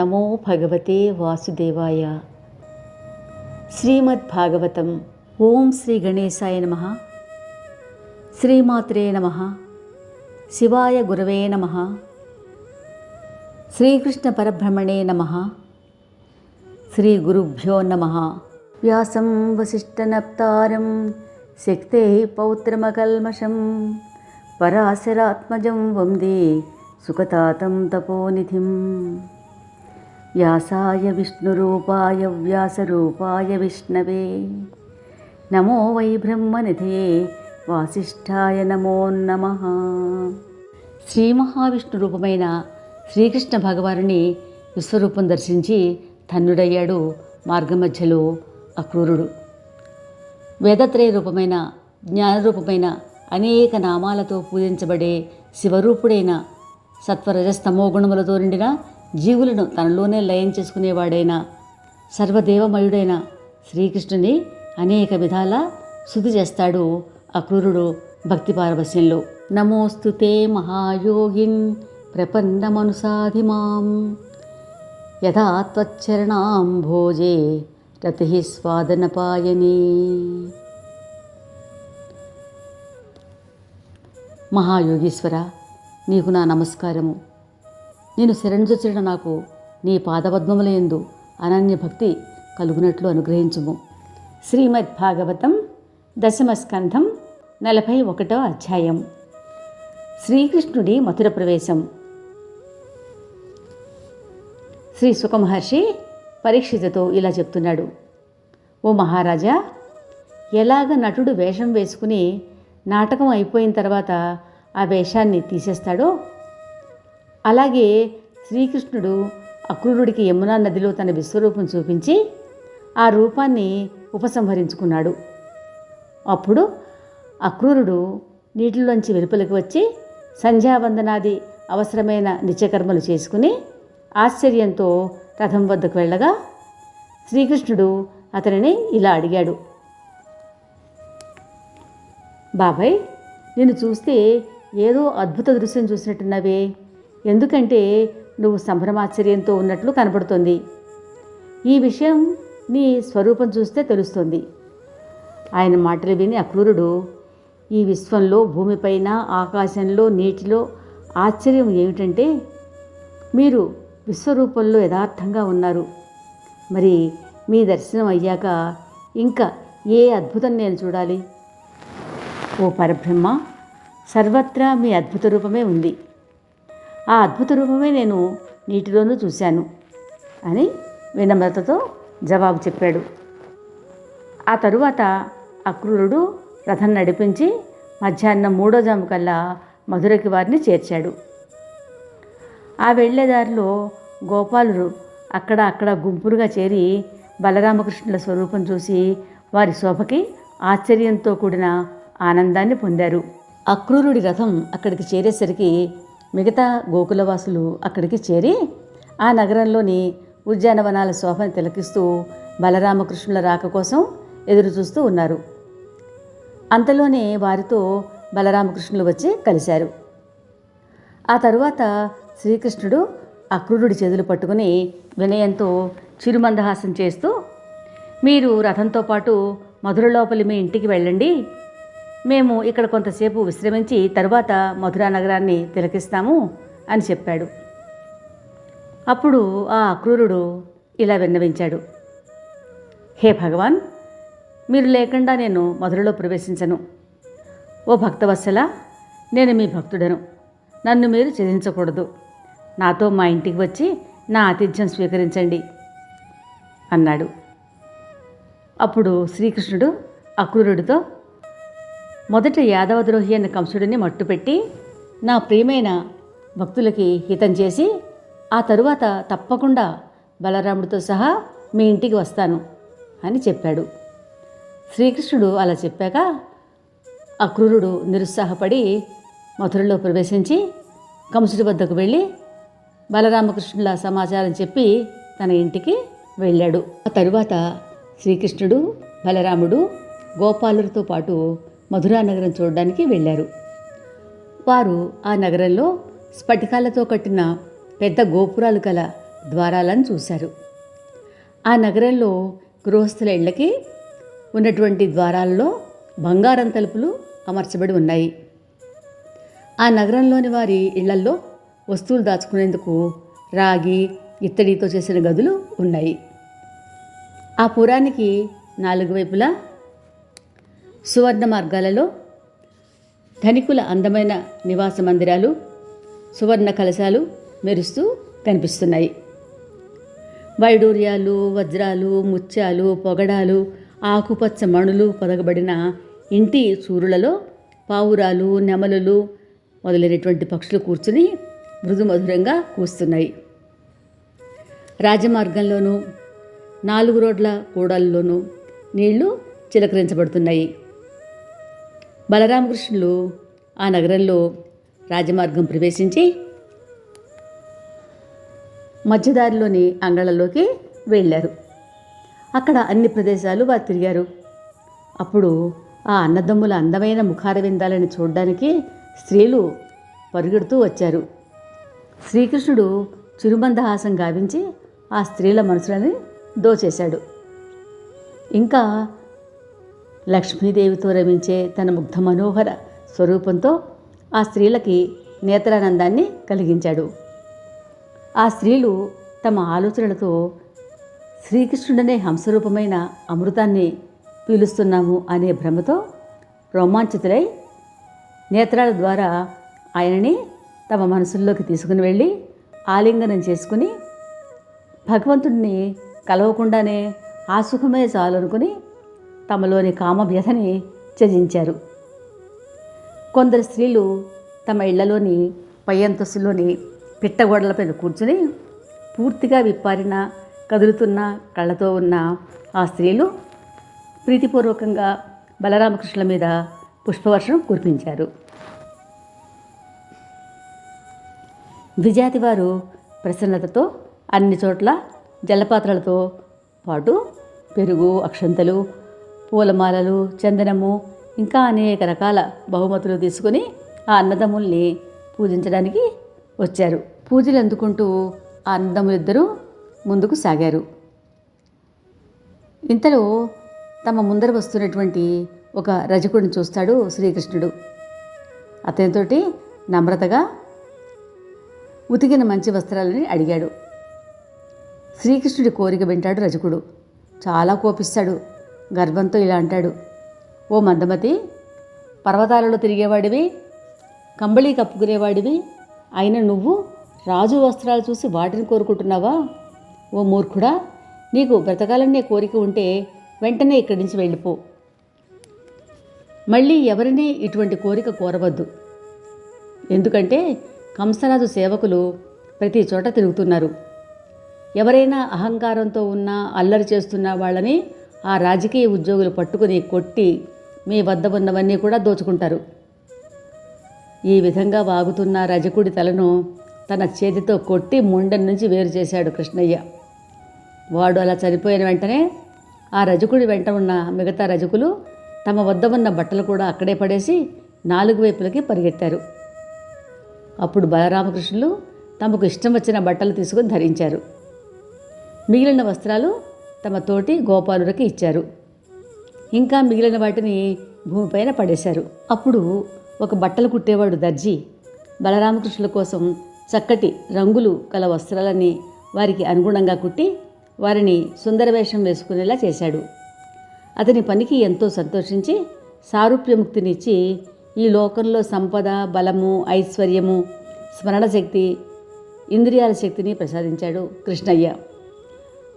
నమో భగవతే వాసుదేవాయ. శ్రీమద్భాగవతం ఓం శ్రీ గణేశాయ నమ. శ్రీమాత్రే నమ. శివాయ గురవే నమ. శ్రీకృష్ణ పరబ్రహ్మణే నమ. శ్రీ గురుభ్యో నమ. వ్యాసం వసిష్ఠనప్తారం శక్తే పౌత్రమకల్మషం. పరాశరాత్మజం వందే సుఖతాతం తపోనిధిం. వ్యాసాయ విష్ణురూపాయ వ్యాసరూపాయ విష్ణవే. నమో వై బ్రహ్మనిధే వాసిష్ఠాయ నమో నమ. శ్రీ మహావిష్ణు రూపమైన శ్రీకృష్ణ భగవానుని విశ్వరూపం దర్శించి ధన్యుడయ్యాడు మార్గమధ్యలో అక్రూరుడు. వేదత్రయ రూపమైన జ్ఞానరూపమైన అనేక నామాలతో పూజించబడే శివరూపుడైన సత్వరజస్తమో గుణములతో నిండిన జీవులను తనలోనే లయం చేసుకునేవాడైన సర్వదేవమయుడైన శ్రీకృష్ణుని అనేక విధాల శుద్ధి చేస్తాడు అక్రూరుడు భక్తి పారవశ్యంలో. నమోస్తుతే మహాయోగిన్ ప్రపన్నమనుసాధిమాం యథా త్వచ్చరణాం భోజే రతి స్వాదనపాయనీ. మహాయోగీశ్వర నీకు నా నమస్కారము. నేను శరణుజొచ్చిన నాకు నీ పాదపద్మములందు అనన్య భక్తి కలుగునట్లు అనుగ్రహించుము. శ్రీమద్ భాగవతం దశమ స్కంధం నలభై ఒకటో అధ్యాయం. శ్రీకృష్ణుడి మధుర ప్రవేశం. శ్రీ సుఖమహర్షి పరీక్షితతో ఇలా చెప్తున్నాడు. ఓ మహారాజా ఎలాగ నటుడు వేషం వేసుకుని నాటకం అయిపోయిన తర్వాత ఆ వేషాన్ని తీసేస్తాడో అలాగే శ్రీకృష్ణుడు అక్రూరుడికి యమునా నదిలో తన విశ్వరూపం చూపించి ఆ రూపాన్ని ఉపసంహరించుకున్నాడు. అప్పుడు అక్రూరుడు నీటిలోంచి వెలుపలికి వచ్చి సంధ్యావందనాది అవసరమైన నిత్యకర్మలు చేసుకుని ఆశ్చర్యంతో రథం వద్దకు వెళ్ళగా శ్రీకృష్ణుడు అతనిని ఇలా అడిగాడు. బాబాయ్ నిన్ను చూస్తే ఏదో అద్భుత దృశ్యం చూసినట్టున్నవే. ఎందుకంటే నువ్వు సంభ్రమాశ్చర్యంతో ఉన్నట్లు కనబడుతుంది. ఈ విషయం నీ స్వరూపం చూస్తే తెలుస్తుంది. ఆయన మాటలు విని అక్రూరుడు ఈ విశ్వంలో భూమిపైన ఆకాశంలో నీటిలో ఆశ్చర్యం ఏమిటంటే మీరు విశ్వరూపంలో యథార్థంగా ఉన్నారు. మరి మీ దర్శనం అయ్యాక ఇంకా ఏ అద్భుతం నేను చూడాలి? ఓ పరబ్రహ్మ సర్వత్రా మీ అద్భుత రూపమే ఉంది. ఆ అద్భుత రూపమే నేను నీటిలోనూ చూశాను అని వినమ్రతతో జవాబు చెప్పాడు. ఆ తరువాత అక్రూరుడు రథం నడిపించి మధ్యాహ్నం మూడో జాము కల్లా మధురకి వారిని చేర్చాడు. ఆ వెళ్ళేదారిలో గోపాలుడు అక్కడ అక్కడ గుంపులుగా చేరి బలరామకృష్ణుల స్వరూపం చూసి వారి శోభకి ఆశ్చర్యంతో కూడిన ఆనందాన్ని పొందారు. అక్రూరుడి రథం అక్కడికి చేరేసరికి మిగతా గోకులవాసులు అక్కడికి చేరి ఆ నగరంలోని ఉద్యానవనాల శోభను తిలకిస్తూ బలరామకృష్ణుల రాక కోసం ఎదురుచూస్తూ ఉన్నారు. అంతలోనే వారితో బలరామకృష్ణులు వచ్చి కలిశారు. ఆ తరువాత శ్రీకృష్ణుడు అక్రూరుడి చేతులు పట్టుకుని వినయంతో చిరుమందహాసం చేస్తూ మీరు రథంతో పాటు మధుర లోపలి మీ ఇంటికి వెళ్ళండి. మేము ఇక్కడ కొంతసేపు విశ్రమించి తరువాత మధురా నగరాన్ని తిలకిస్తాము అని చెప్పాడు. అప్పుడు ఆ అక్రూరుడు ఇలా విన్నవించాడు. హే భగవాన్ మీరు లేకుండా నేను మధురలో ప్రవేశించను. ఓ భక్తవత్సల నేను మీ భక్తుడను. నన్ను మీరు చెదించకూడదు నాతో మా ఇంటికి వచ్చి నా ఆతిథ్యం స్వీకరించండి అన్నాడు. అప్పుడు శ్రీకృష్ణుడు అక్రూరుడితో మొదట యాదవద్రోహి అన్న కంసుడిని మట్టుపెట్టి నా ప్రియమైన భక్తులకి హితం చేసి ఆ తరువాత తప్పకుండా బలరాముడితో సహా మీ ఇంటికి వస్తాను అని చెప్పాడు. శ్రీకృష్ణుడు అలా చెప్పాక అక్రూరుడు నిరుత్సాహపడి మధురలో ప్రవేశించి కంసుడి వద్దకు వెళ్ళి బలరామకృష్ణుల సమాచారం చెప్పి తన ఇంటికి వెళ్ళాడు. ఆ తరువాత శ్రీకృష్ణుడు బలరాముడు గోపాలుడితో పాటు మధురా నగరం చూడడానికి వెళ్ళారు. వారు ఆ నగరంలో స్ఫటికాలతో కట్టిన పెద్ద గోపురాలు గల ద్వారాలను చూశారు. ఆ నగరంలో గృహస్థుల ఇళ్ళకి ఉన్నటువంటి ద్వారాల్లో బంగారం తలుపులు అమర్చబడి ఉన్నాయి. ఆ నగరంలోని వారి ఇళ్ళల్లో వస్తువులు దాచుకునేందుకు రాగి ఇత్తడితో చేసిన గదులు ఉన్నాయి. ఆ పురానికి నాలుగు వైపులా సువర్ణ మార్గాలలో ధనికుల అందమైన నివాస మందిరాలు సువర్ణ కలశాలు మెరుస్తూ కనిపిస్తున్నాయి. వైడూర్యాలు వజ్రాలు ముత్యాలు పొగడాలు ఆకుపచ్చ మణులు పొదగబడిన ఇంటి సూరులలో పావురాలు నెమలులు మొదలైనటువంటి పక్షులు కూర్చుని మృదుమధురంగా కూస్తున్నాయి. రాజమార్గంలోనూ నాలుగు రోడ్ల కూడల్లోనూ నీళ్ళు చిలకరించబడుతున్నాయి. బలరామకృష్ణులు ఆ నగరంలో రాజమార్గం ప్రవేశించి మధ్యదారిలోని అంగళంలోకి వెళ్ళారు. అక్కడ అన్ని ప్రదేశాలు వారు తిరిగారు. అప్పుడు ఆ అన్నదమ్ముల అందమైన ముఖార విందాలని చూడడానికి స్త్రీలు పరుగెడుతూ వచ్చారు. శ్రీకృష్ణుడు చిరుమందహాసం గావించి ఆ స్త్రీల మనసులని దోచేశాడు. ఇంకా లక్ష్మీదేవితో రమించే తన ముగ్ధ మనోహర స్వరూపంతో ఆ స్త్రీలకి నేత్రానందాన్ని కలిగించాడు. ఆ స్త్రీలు తమ ఆలోచనలతో శ్రీకృష్ణుడనే హంసరూపమైన అమృతాన్ని పీలుస్తున్నాము అనే భ్రమతో రోమాంచితులై నేత్రాల ద్వారా ఆయనని తమ మనసుల్లోకి తీసుకుని వెళ్ళి ఆలింగనం చేసుకుని భగవంతుడిని కలవకుండానే ఆ సుఖమే చాలనుకుని తమలోని కామవ్యధని త్యజించారు. కొందరు స్త్రీలు తమ ఇళ్ళలోని పై అంతస్తులోని పిట్టగోడల కూర్చుని పూర్తిగా విప్పారిన కదులుతున్న కళ్ళతో ఉన్న ఆ స్త్రీలు ప్రీతిపూర్వకంగా బలరామకృష్ణుల మీద పుష్పవర్షం కురిపించారు. విజాతి వారు ప్రసన్నతతో అన్ని చోట్ల జలపాత్రలతో పాటు పెరుగు అక్షంతలు పూలమాలలు చందనము ఇంకా అనేక రకాల బహుమతులు తీసుకుని ఆ అన్నదమ్ముల్ని పూజించడానికి వచ్చారు. పూజలు అందుకుంటూ ఆ అన్నదమ్ములిద్దరూ ముందుకు సాగారు. ఇంతలో తమ ముందర వస్తున్నటువంటి ఒక రజకుడిని చూస్తాడు శ్రీకృష్ణుడు. అతనితోటి నమ్రతగా ఉతికిన మంచి వస్త్రాలని అడిగాడు. శ్రీకృష్ణుడి కోరిక వింటాడు రజకుడు. చాలా కోపిస్తాడు. గర్వంతో ఇలా అంటాడు. ఓ మందమతి పర్వతాలలో తిరిగేవాడివి కంబళి కప్పుకునేవాడివి. అయిన నువ్వు రాజు వస్త్రాలు చూసి వాటిని కోరుకుంటున్నావా? ఓ మూర్ఖుడా నీకు బ్రతకాలనే కోరిక ఉంటే వెంటనే ఇక్కడి నుంచి వెళ్ళిపో. మళ్ళీ ఎవరిని ఇటువంటి కోరిక కోరవద్దు. ఎందుకంటే కంసరాజు సేవకులు ప్రతి చోట తిరుగుతున్నారు. ఎవరైనా అహంకారంతో ఉన్న అల్లరి చేస్తున్న వాళ్ళని ఆ రాజకీయ ఉద్యోగులు పట్టుకుని కొట్టి మీ వద్ద ఉన్నవన్నీ కూడా దోచుకుంటారు. ఈ విధంగా వాగుతున్న రజకుడి తలను తన చేతితో కొట్టి ముండెం నుంచి వేరు చేశాడు కృష్ణయ్య. వాడు అలా చనిపోయిన వెంటనే ఆ రజకుడి వెంట ఉన్న మిగతా రజకులు తమ వద్ద ఉన్న బట్టలు కూడా అక్కడే పడేసి నాలుగు వైపులకి పరిగెత్తారు. అప్పుడు బలరామకృష్ణులు తమకు ఇష్టం వచ్చిన బట్టలు తీసుకుని ధరించారు. మిగిలిన వస్త్రాలు తమ తోటి గోపాలుడికి ఇచ్చారు. ఇంకా మిగిలిన వాటిని భూమిపైన పడేశారు. అప్పుడు ఒక బట్టలు కుట్టేవాడు దర్జీ బలరామకృష్ణుల కోసం చక్కటి రంగులు గల వస్త్రాలని వారికి అనుగుణంగా కుట్టి వారిని సుందర వేషం వేసుకునేలా చేశాడు. అతని పనికి ఎంతో సంతోషించి సారూప్యముక్తినిచ్చి ఈ లోకంలో సంపద బలము ఐశ్వర్యము స్మరణశక్తి ఇంద్రియాల శక్తిని ప్రసాదించాడు కృష్ణయ్య.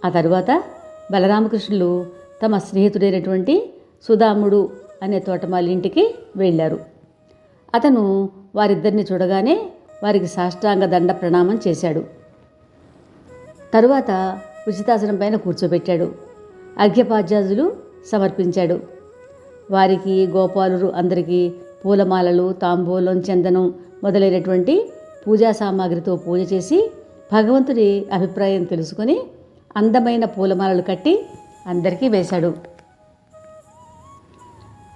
ఆ తరువాత బలరామకృష్ణులు తమ స్నేహితుడైనటువంటి సుధాముడు అనే తోటమాలి ఇంటికి వెళ్ళారు. అతను వారిద్దరిని చూడగానే వారికి సాష్టాంగ దండ ప్రణామం చేశాడు. తరువాత ఉచితాసనం పైన కూర్చోబెట్టాడు. అర్ఘ్యపాద్యాదులు సమర్పించాడు. వారికి గోపాలురు అందరికీ పూలమాలలు తాంబూలం చందనం మొదలైనటువంటి పూజా సామాగ్రితో పూజ చేసి భగవంతుడి అభిప్రాయం తెలుసుకొని అందమైన పూలమాలలు కట్టి అందరికీ వేశాడు.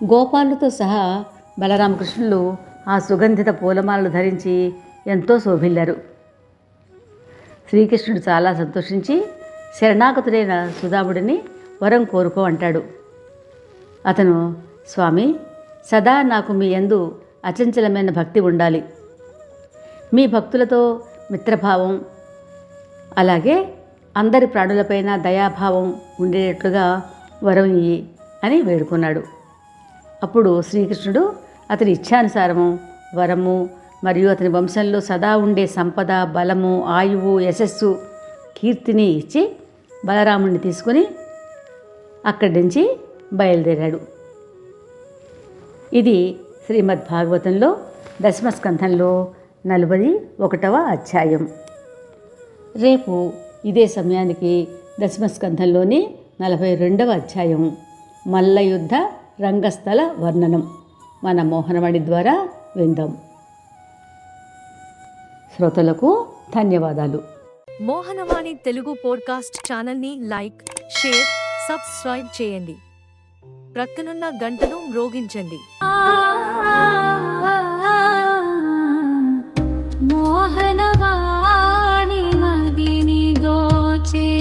గోపాలుతో సహా బలరామకృష్ణులు ఆ సుగంధిత పూలమాలలు ధరించి ఎంతో శోభిల్లారు. శ్రీకృష్ణుడు చాలా సంతోషించి శరణాగతుడైన సుధాముడిని వరం కోరుకో అంటాడు. అతను స్వామి సదా నాకు మీ యందు అచంచలమైన భక్తి ఉండాలి. మీ భక్తులతో మిత్రభావం అలాగే అందరి ప్రాణులపైన దయాభావం ఉండేటట్లుగా వరం ఇయ్యి అని వేడుకున్నాడు. అప్పుడు శ్రీకృష్ణుడు అతని ఇచ్ఛానుసారము వరము మరియు అతని వంశంలో సదా ఉండే సంపద బలము ఆయువు యశస్సు కీర్తిని ఇచ్చి బలరాముడిని తీసుకుని అక్కడి నుంచి బయలుదేరాడు. ఇది శ్రీమద్ భాగవతంలో దశమస్కంధంలో నలభై ఒకటవ అధ్యాయం. రేపు ఇదే సమయానికి దశమస్కంధంలోని నలభై రెండవ అధ్యాయం మల్లయుద్ధ రంగస్థల వర్ణనం. మన మోహనమణి ద్వారా విందాం. శ్రోతలకు ధన్యవాదాలు. మోహనవాణి తెలుగు పోడ్కాస్ట్ ఛానల్ని లైక్ షేర్ సబ్స్క్రైబ్ చేయండి. ప్రక్కనున్న గంటను మ్రోగించండి. ఆ